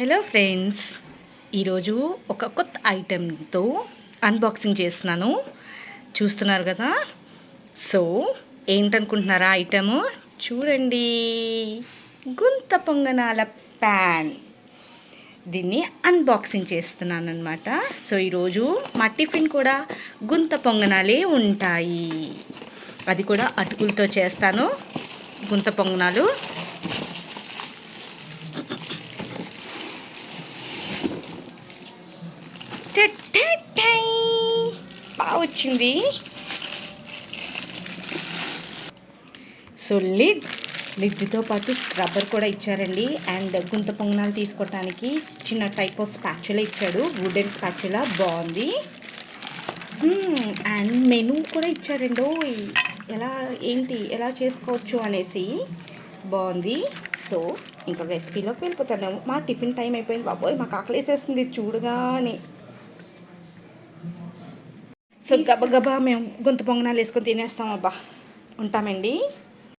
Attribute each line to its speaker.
Speaker 1: Hello friends ఈరోజు ఒక కొత్త ఐటెంతో అన్బాక్సింగ్ చేస్తున్నాను. చూస్తున్నారు కదా? సో ఏంటనుకుంటున్నారా ఐటెము చూడండి. గుంత పొంగనాల ప్యాన్ దీన్ని అన్బాక్సింగ్ చేస్తున్నాను అనమాట సో ఈరోజు మా టిఫిన్ కూడా గుంత పొంగనాలే ఉంటాయి. అది కూడా అటుకులతో చేస్తాను. గుంత పొంగనాలు బాగా వచ్చింది. So lid. లిడ్తో పాటు రబ్బర్ కూడా ఇచ్చారండి. అండ్ గుంత పొంగనాలు తీసుకోవటానికి చిన్న టైప్ ఆఫ్ స్పాచులా ఇచ్చాడు. వుడెన్ స్పాచులా బాగుంది. అండ్ మెనూ కూడా ఇచ్చాడండి ఎలా ఏంటి ఎలా చేసుకోవచ్చు అనేసి. బాగుంది. సో ఇంకా రెసిపీలోకి వెళ్ళిపోతాను. మా టిఫిన్ టైం అయిపోయింది. బాబోయ్ మాకు ఆకలేసేస్తుంది. చూడగానే. సో గబగబా మేము గొంతు పొంగనాలు వేసుకొని తినేస్తాం అబ్బా. ఉంటామండి?